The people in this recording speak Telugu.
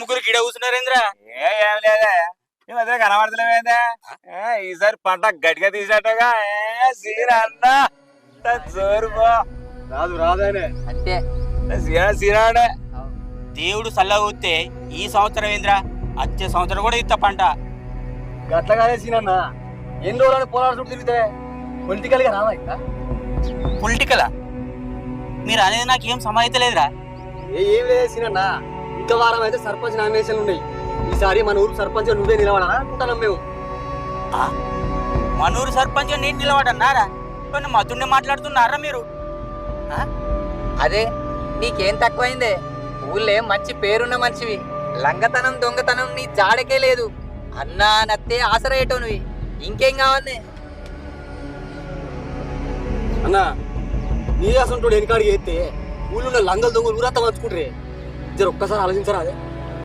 ముగ్గురు గిడ కూర్చున్నారేంద్రా ఏ లేదే. మధ్య ఈసారి పంట గట్టిగా తీసేటగా ఏ సీర అన్న. జోరు పో. రాదు రాదానే. అంతే. సీరా సీరాడే దేవుడు సల్లగా వస్తే ఈ సంవత్సరం ఏంద్రా? వచ్చే సంవత్సరం కూడా ఇత్త పంట. గట్లగానే సీనన్న. ఎన్ని రోజులని పోరాడుతూ తిరిగితే పొలిటికల్గా రాదా ఇంకా? పొలిటికలా మీరు అనేది నాకేం సమాహితలేదురా ఏ ఏం లేదు సీనన్న. ఇంకా వారం అయితే సర్పంచ్ నామినేషన్లు ఉన్నాయి. ఈసారి మన ఊరు సర్పంచ్ నువ్వే నిలబడాలని అనుకుంటున్నాం మేము. మనూరు సర్పంచ్ నేను నిలబడన్నారా? కొన్ని మధుడిని మాట్లాడుతున్నారా మీరు? అదే నీకేం తక్కువైందే? ఊళ్ళే మంచి పేరున్న మనిషివి. లంగతనం దొంగతనం నీ జాడకే లేదు. అన్నా నత్తే ఆసరయ్యేటోనివి ఇంకేం కావాలి? అన్న నీ అసలు వెనకాడికి ఎత్తే? ఊళ్ళో లంగలు దొంగలు ఊరంతా మంచుకుంటారే జర ఒక్కసారి ఆలోచించరా అదే?